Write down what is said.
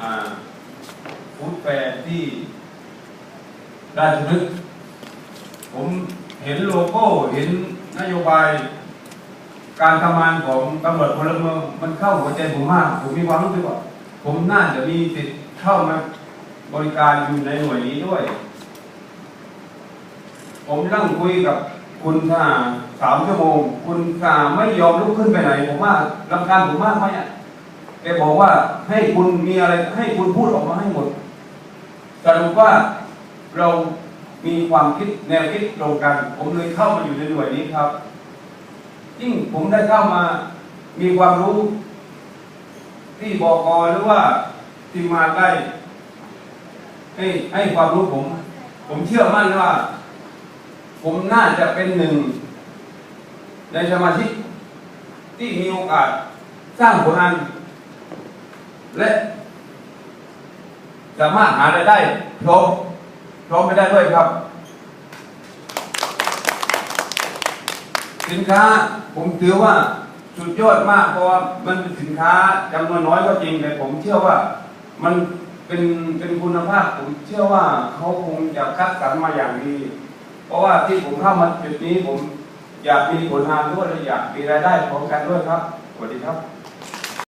อ่าฟู้ดแฟร์ที่ราชพฤกษ์ผมเห็นโลโก้เห็นนโยบายการทำงานของตำรวจพลเมืองมันเข้าหัวใจผมมาก ผมมีความรู้สึกว่า ผมน่าจะมีสิทธิ์เข้ามาบริการอยู่ในหน่วยนี้ด้วย ผมนั่งคุยกับคุณท่าสามชั่วโมง คุณท่าไม่ยอมลุกขึ้นไปไหน ผมว่าลำการผมมากไหมอะ แกบอกว่าให้คุณมีอะไรให้คุณพูดออกมาให้หมดสรุปว่าเรามีความคิดแนวคิดตรงกัน ผมเลยเข้ามาอยู่ในหน่วยนี้ครับยิ่งผมได้เข้ามามีความรู้ ที่บอกอหรือว่าทีมาได้ให้ให้ความรู้ผม ผมเชื่อมั่นว่า ผมน่าจะเป็นหนึ่ง ในสมาชิกที่มีโอกาสสร้างผลงาน และสามารถหารายได้พร้อมพร้อมไปได้ด้วยครับ สินค้าผมถือว่าสุดยอดมากเพราะว่ามันเป็นสินค้าจำนวนน้อยก็จริงแต่ผมเชื่อว่ามันเป็นเป็นคุณภาพผมเชื่อว่าเขาคงจะคัดสรรมาอย่างดี เพราะว่าที่ผมเข้ามาจุดนี้ผมอยากมีผลงานด้วยและอยากมีรายได้พร้อมกันด้วยครับสวัสดีครับ